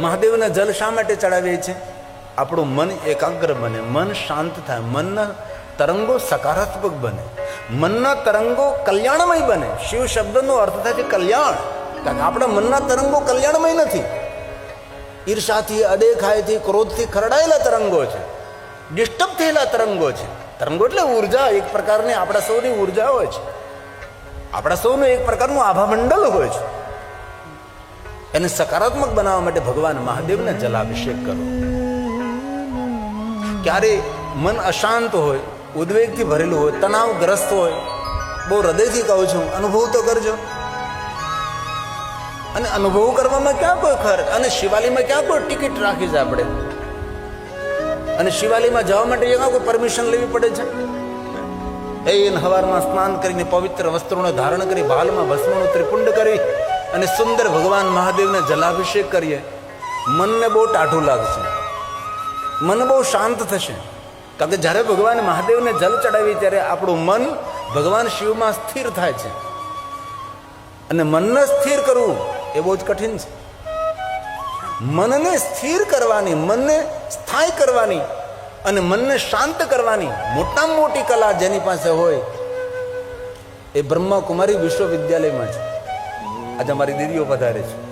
મહાદેવને જલ શા માટે ચડાવીએ છીએ? આપણું મન એકાગ્ર બને, મન શાંત થાય, મનના તરંગો સકારાત્મક બને, મનના તરંગો કલ્યાણમય બને. શિવ શબ્દનો અર્થ થાય છે કલ્યાણ. કારણ કે આપણા મનના તરંગો કલ્યાણમય નથી. ઈર્ષાથી અડેખાયથી ક્રોધથી ખરડાયેલા તરંગો છે. ડિસ્ટર્બ થયેલા તરંગો છે. તરંગો એટલે ઊર્જા, એક પ્રકારની આપણા સૌની ઊર્જા હોય છે. આપણા સૌનું એક પ્રકારનું આભામંડળ હોય છે. એને સકારાત્મક બનાવવા માટે ભગવાન મહાદેવને જલાભિષેક કરો. ક્યારે મન અશાંત હોય, ઉદ્વેગથી ભરેલું હોય, તણાવગ્રસ્ત હોય, બહુ હૃદયથી કહું છું, અનુભવ તો કરજો. અને અનુભવ કરવામાં ક્યાં કોઈ ખર્ચ? અને શિવાલીમાં ક્યાં કોઈ ટિકિટ રાખી છે આપણે? અને શિવાલીમાં જવા માટે એમાં કોઈ પરમિશન લેવી પડે છે? એ હવારમાં સ્નાન કરીને પવિત્ર વસ્ત્રોને ધારણ કરી ભાલમાં ભસ્મનું ત્રિપુંડ કરી અને સુંદર ભગવાન મહાદેવને જલાભિષેક કરીએ, મનને બહુ ટાઢું લાગશે. મન બહુ શાંત થશે. કારણ કે જ્યારે ભગવાન મહાદેવને જલ ચડાવીએ ત્યારે આપણું મન ભગવાન શિવમાં સ્થિર થાય છે. અને મનને સ્થિર કરવું એ બહુ જ કઠિન છે. મનને સ્થિર કરવાની, મનને સ્થાય કરવાની અને મનને શાંત કરવાની મોટામાં મોટી કલા જેની પાસે હોય એ બ્રહ્મા કુમારી વિશ્વવિદ્યાલયમાં છે. આજે અમારી દીદીઓ વધારે છે.